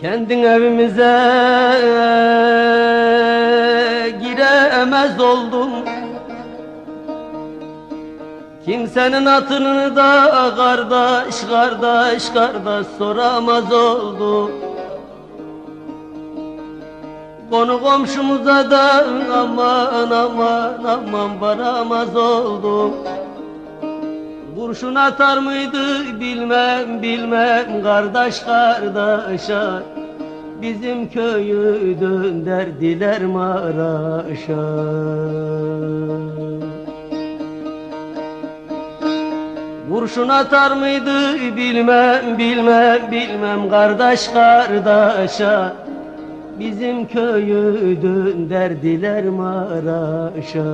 Kendin evimize giremez oldum. Kimsenin hatırını da kardeş kardeş kardeş soramaz oldu Konu komşumuza da aman aman aman varamaz oldum. Kurşun atar mıydı bilmem bilmem kardeş kardeşe Bizim köyü dönderdiler Maraş'a. Kurşun atar mıydı bilmem bilmem bilmem kardeş kardeşe. Bizim köyü dönderdiler Maraş'a